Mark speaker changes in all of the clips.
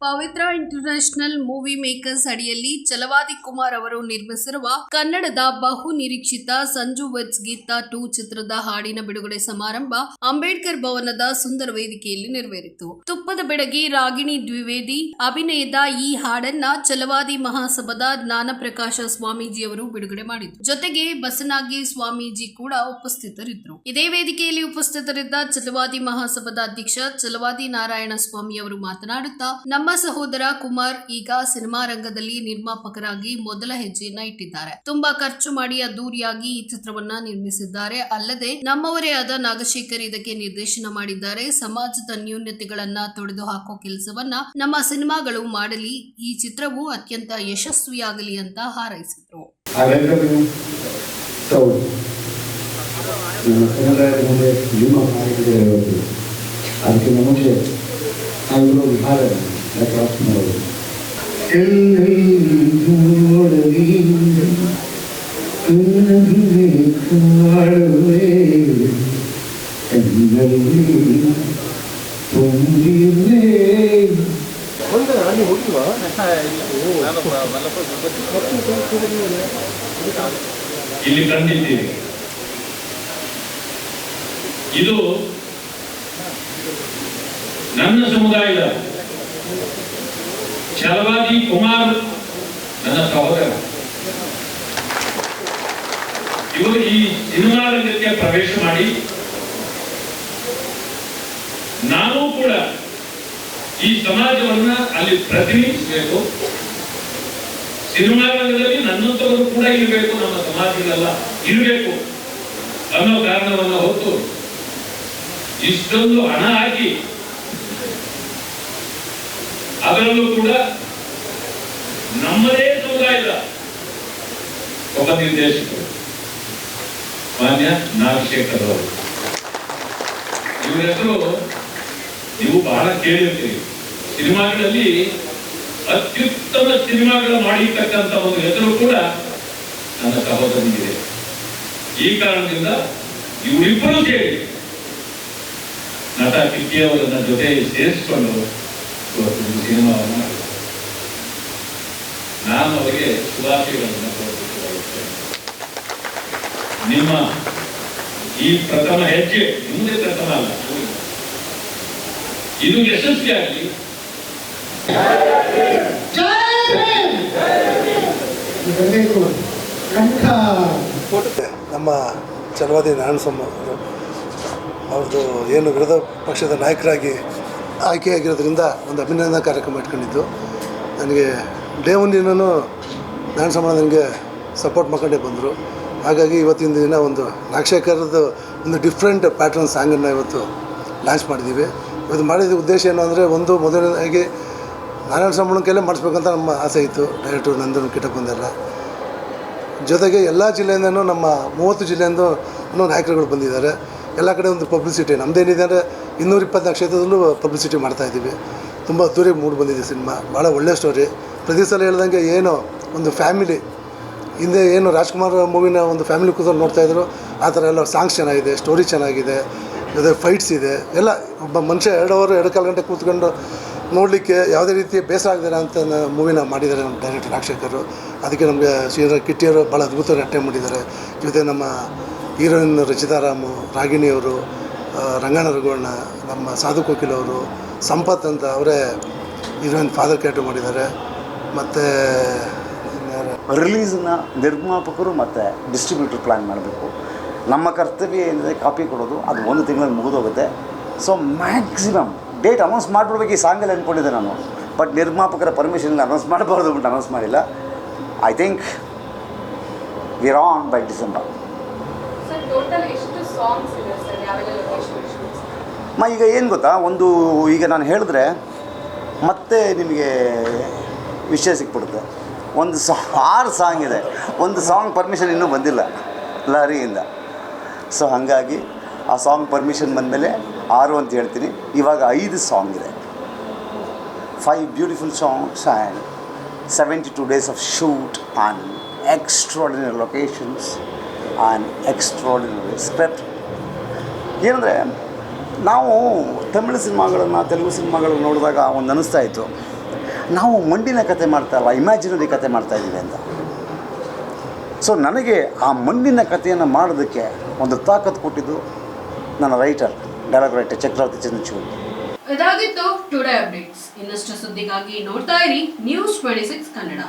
Speaker 1: ಪವಿತ್ರ international movie makers ಅಡಿಯಲ್ಲಿ ಚಲವಾದಿ ಕುಮಾರ್ ಅವರು ನಿರ್ಮಿಸಿರುವ ಕನ್ನಡದ ಬಹು ನಿರೀಕ್ಷಿತ ಸಂಜು ವೆಟ್ಸ್ ಗೀತಾ ಟೂ ಚಿತ್ರದ ಹಾಡಿನ ಬಿಡುಗಡೆ ಸಮಾರಂಭ ಅಂಬೇಡ್ಕರ್ ಭವನದ ಸುಂದರ ವೇದಿಕೆಯಲ್ಲಿ ನೆರವೇರಿತು. ತುಪ್ಪದ ಬೆಡಗಿ ರಾಗಿಣಿ ದ್ವಿವೇದಿ ಅಭಿನಯದ ಈ ಹಾಡನ್ನ ಛಲವಾದಿ ಮಹಾಸಭಾದ ಸ್ವಾಮೀಜಿ ಸ್ವಾಮೀಜಿಯವರು ಬಿಡುಗಡೆ ಮಾಡಿದ್ರು. ಜೊತೆಗೆ ಬಸನಾಗಿ ಸ್ವಾಮೀಜಿ ಕೂಡ ಉಪಸ್ಥಿತರಿದ್ದರು ಇದೇ ವೇದಿಕೆಯಲ್ಲಿ ಉಪಸ್ಥಿತರಿದ್ದ ಚಲವಾದಿ ಮಹಾಸಭಾದ ಅಧ್ಯಕ್ಷ ಚಲವಾದಿ ನಾರಾಯಣ ಸ್ವಾಮಿ ಅವರು ಮಾತನಾಡುತ್ತಾ, ನಮ್ಮ ಸಹೋದರ ಕುಮಾರ್ ಈಗ ಸಿನಿಮಾ ರಂಗದಲ್ಲಿ ನಿರ್ಮಾಪಕರಾಗಿ ಮೊದಲ ಹೆಜ್ಜೆಯನ್ನ ಇಟ್ಟಿದ್ದಾರೆ. ತುಂಬಾ ಖರ್ಚು ಮಾಡಿ ಅದ್ದೂರಿಯಾಗಿ ಈ ಚಿತ್ರವನ್ನ ನಿರ್ಮಿಸಿದ್ದಾರೆ. ಅಲ್ಲದೆ ನಮ್ಮವರೇ ಆದ ನಾಗಶೇಖರ್ ಇದಕ್ಕೆ ನಿರ್ದೇಶನ ಮಾಡಿದ್ದಾರೆ. ಸಮಾಜದ ನ್ಯೂನ್ಯತೆಗಳನ್ನ ತೊಡೆದು ಹಾಕೋ ಕೆಲಸವನ್ನ ನಮ್ಮ ಸಿನಿಮಾಗಳು ಮಾಡಲಿ, ಈ ಚಿತ್ರವು ಅತ್ಯಂತ ಯಶಸ್ವಿಯಾಗಲಿ ಅಂತ ಹಾರೈಸಿದ್ರು.
Speaker 2: ಅದಕ್ಕೆ ನಮಗೆ
Speaker 3: ಇಲ್ಲಿ ಕಂಡಿದ್ದೀವಿ. ಇದು ನನ್ನ ಸಮುದಾಯದ ಛಲವಾದಿ ಕುಮಾರ್ ನನ್ನ ಸಹೋದರ. ಇವರು ಈ ಸಿನಿಮಾ ರಂಗಕ್ಕೆ ಪ್ರವೇಶ ಮಾಡಿ ನಾನು ಕೂಡ ಈ ಸಮಾಜವನ್ನ ಅಲ್ಲಿ ಪ್ರತಿನಿಧಿಸಬೇಕು. ಸಿನಿಮಾ ರಂಗದಲ್ಲಿ ನನ್ನಂತವರು ಕೂಡ ಇರಬೇಕು, ನಮ್ಮ ಸಮಾಜದಲ್ಲ ಇರಬೇಕು ಅನ್ನೋ ಕಾರಣವನ್ನ ಹೊತ್ತು ಇಷ್ಟೊಂದು ಹಣ ಹಾಕಿ ಅದರಲ್ಲೂ ಕೂಡ ನಮ್ಮದೇ ಸಮುದಾಯದ ಒಬ್ಬ ನಿರ್ದೇಶಕರು. ಮಾನ್ಯ ನಾಗಶೇಖರ್ ಅವರು. ಇವರ ಹೆಸರು ನೀವು ಬಹಳ ಕೇಳಿರ್ತೀರಿ. ಸಿನಿಮಾಗಳಲ್ಲಿ ಅತ್ಯುತ್ತಮ ಸಿನಿಮಾಗಳು ಮಾಡಿರ್ತಕ್ಕಂಥ ಒಂದು ಹೆಸರು ಕೂಡ ನನ್ನ ಸಹೋದರನಿಗಿದೆ. ಈ ಕಾರಣದಿಂದ ಇವರಿಬ್ಬರು ಸೇರಿ ನಟ ಕಿಕ್ಕಿಯವರನ್ನ ಜೊತೆ ಸೇರಿಸಿಕೊಂಡು ನಾನು ಅವರಿಗೆ ಶುಭಾಶಯಗಳನ್ನು ನಿಮ್ಮ ಈ ಪ್ರಥಮ ಹೆಜ್ಜೆ ಮುಂದೆ ಪ್ರಥಮ ಅಲ್ಲ ಇದು
Speaker 2: ಯಶಸ್ವಿಯಾಗಿ
Speaker 4: ನಮ್ಮ ಚಲವಾದಿ ನಾರಾಯಣಸ್ವಾಮಿ ಅವರು, ಅವ್ರದ್ದು ಏನು ವಿರೋಧ ಪಕ್ಷದ ನಾಯಕರಾಗಿ ಆಯ್ಕೆಯಾಗಿರೋದ್ರಿಂದ ಒಂದು ಅಭಿನಂದನಾ ಕಾರ್ಯಕ್ರಮ ಇಟ್ಕೊಂಡಿದ್ದು. ನನಗೆ ಡೇ ಒಂದಿನೂ ನಾನು ಸಂಬಳ ನನಗೆ ಸಪೋರ್ಟ್ ಮಾಡ್ಕೊಂಡೇ ಬಂದರು. ಹಾಗಾಗಿ ಇವತ್ತಿನ ದಿನ ಒಂದು ನಾಗಶೇಖರದ್ದು ಒಂದು ಡಿಫ್ರೆಂಟ್ ಪ್ಯಾಟ್ರನ್ ಸಾಂಗನ್ನು ಇವತ್ತು ಲಾಂಚ್ ಮಾಡಿದ್ದೀವಿ ಇವತ್ತು ಮಾಡಿದ ಉದ್ದೇಶ ಏನು ಅಂದರೆ ಒಂದು ಮೊದಲನೇದಾಗಿ ನಾರಾಯಣ ಸಂಬಳಕ್ಕೆಲ್ಲ ಕೈಲೇ ಮಾಡಿಸ್ಬೇಕಂತ ನಮ್ಮ ಆಸೆ ಇತ್ತು. ಡೈರೆಕ್ಟರ್ ನಂದನ್ ಕಿಟಪ್ಪಂದೆಲ್ಲ ಜೊತೆಗೆ ಎಲ್ಲ ಜಿಲ್ಲೆಯಿಂದನೂ ನಮ್ಮ ಮೂವತ್ತು ಜಿಲ್ಲೆಯಿಂದ ನಾಯಕರುಗಳು ಬಂದಿದ್ದಾರೆ. ಎಲ್ಲ ಕಡೆ ಒಂದು ಪಬ್ಲಿಸಿಟಿ ನಮ್ಮದೇನಿದೆ ಅಂದರೆ ಇನ್ನೂರ ಇಪ್ಪತ್ತನಾಲ್ಕು ಕ್ಷೇತ್ರದಲ್ಲೂ ಪಬ್ಲಿಸಿಟಿ ಮಾಡ್ತಾಯಿದ್ದೀವಿ ತುಂಬ ಅದ್ದೂರಿ ಮೂಡ್ ಬಂದಿದೆ ಸಿನಿಮಾ. ಭಾಳ ಒಳ್ಳೆಯ ಸ್ಟೋರಿ ಪ್ರತಿ ಸಲ ಹೇಳ್ದಂಗೆ ಏನೋ ಒಂದು ಫ್ಯಾಮಿಲಿ ಹಿಂದೆ ಏನು ರಾಜ್ಕುಮಾರ್ ಮೂವಿನ ಒಂದು ಫ್ಯಾಮಿಲಿ ಕೂತ್ಕೊಂಡು ನೋಡ್ತಾಯಿದ್ರು ಆ ಥರ ಎಲ್ಲ ಸಾಂಗ್ಸ್ ಚೆನ್ನಾಗಿದೆ ಸ್ಟೋರಿ ಚೆನ್ನಾಗಿದೆ ಜೊತೆ ಫೈಟ್ಸ್ ಇದೆ. ಎಲ್ಲ ಒಬ್ಬ ಮನುಷ್ಯ ಎರಡು ಅವರ್ ಎರಡು ಕಾಲು ಗಂಟೆ ಕೂತ್ಕೊಂಡು ನೋಡಲಿಕ್ಕೆ ಯಾವುದೇ ರೀತಿ ಬೇಸರ ಆಗದಿರ ಅಂತ ಮೂವಿನ ಮಾಡಿದ್ದಾರೆ ನಮ್ಮ ಡೈರೆಕ್ಟರ್ ರಾಕ್ಷಕರು ಅದಕ್ಕೆ ನಮಗೆ ಶ್ರೀರ ಕಿಟ್ಟಿಯವರು ಭಾಳ ಅದ್ಭುತ ನಟನೆ ಮಾಡಿದ್ದಾರೆ. ಜೊತೆ ನಮ್ಮ ಹೀರೋಯಿನ್ ರಚಿತಾರಾಮು ರಾಗಿಣಿಯವರು ಆ, ರಂಗಣ್ಣ ರಘುವಣ್ಣ ನಮ್ಮ ಸಾಧು ಕೋಕಿಲ್ ಅವರು ಸಂಪತ್ ಅಂತ ಅವರೇ ಹೀರೋಯಿನ್ ಫಾದರ್ ಕ್ಯಾರೆಕ್ಟರ್ ಮಾಡಿದ್ದಾರೆ. ಮತ್ತು
Speaker 5: ರಿಲೀಸನ್ನ ನಿರ್ಮಾಪಕರು ಮತ್ತು ಡಿಸ್ಟ್ರಿಬ್ಯೂಟರ್ ಪ್ಲ್ಯಾನ್ ಮಾಡಬೇಕು. ನಮ್ಮ ಕರ್ತವ್ಯ ಏನಿದೆ ಕಾಪಿ ಕೊಡೋದು ಅದು ಒಂದು ತಿಂಗಳಲ್ಲಿ ಮುಗಿದೋಗುತ್ತೆ. ಸೊ ಮ್ಯಾಕ್ಸಿಮಮ್ ಡೇಟ್ ಅನೌನ್ಸ್ ಮಾಡಿಬಿಡ್ಬೇಕು ಈ ಸಾಂಗಲ್ಲಿ ಅಂದ್ಕೊಂಡಿದ್ದೆ ನಾನು. ಬಟ್ ನಿರ್ಮಾಪಕರ ಪರ್ಮಿಷನ್ ಅನೌನ್ಸ್ ಮಾಡಬಾರ್ದು ಅಂತ ಅನೌನ್ಸ್ ಮಾಡಿಲ್ಲ. I think we're on by December ಮ, ಈಗ ಏನು ಗೊತ್ತಾ? ಒಂದು, ಈಗ ನಾನು ಹೇಳಿದ್ರೆ ಮತ್ತೆ ನಿಮಗೆ ವಿಷಯ ಸಿಕ್ಬಿಡುತ್ತೆ. ಒಂದು ಸಾ, ಆರು ಸಾಂಗ್ ಇದೆ. ಒಂದು ಸಾಂಗ್ ಪರ್ಮಿಷನ್ ಇನ್ನೂ ಬಂದಿಲ್ಲ ಲಾರಿಯಿಂದ. ಸೊ ಹಾಗಾಗಿ ಆ ಸಾಂಗ್ ಪರ್ಮಿಷನ್ ಬಂದಮೇಲೆ ಆರು ಅಂತ ಹೇಳ್ತೀನಿ. ಇವಾಗ ಐದು ಸಾಂಗ್ ಇದೆ. Five beautiful songs and seventy two days of shoot and extraordinary locations and extraordinary script ಏನಂದರೆ, ನಾವು ತಮಿಳು ಸಿನಿಮಾಗಳನ್ನು, ತೆಲುಗು ಸಿನಿಮಾಗಳನ್ನು ನೋಡಿದಾಗ ಒಂದು ಅನ್ನಿಸ್ತಾ ಇತ್ತು. ನಾವು ಮಂಡಿನ ಕತೆ ಮಾಡ್ತಾ ಇಲ್ಲ ಇಮ್ಯಾಜಿನರಿ ಕತೆ ಮಾಡ್ತಾ ಇದ್ದೀವಿ ಅಂತ. ಸೊ ನನಗೆ ಆ ಮಣ್ಣಿನ ಕಥೆಯನ್ನು ಮಾಡೋದಕ್ಕೆ ಒಂದು ತಾಕತ್ತು ಕೊಟ್ಟಿದ್ದು ನನ್ನ writer dialogue writer Chakravarthy Chandrachud.
Speaker 1: ಇದಾಗಿತ್ತು ಟುಡೇ ಅಪ್ಡೇಟ್ಸ್ ಇನ್ನಷ್ಟು ಸುದ್ದಿಗಾಗಿ ನೋಡ್ತಾ ಇರಿ ನ್ಯೂಸ್ ಟ್ವೆಂಟಿ ಸಿಕ್ಸ್ ಕನ್ನಡ.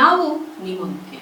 Speaker 1: ನಾವು ನಿಮ್ಮೊಂದಿಗೆ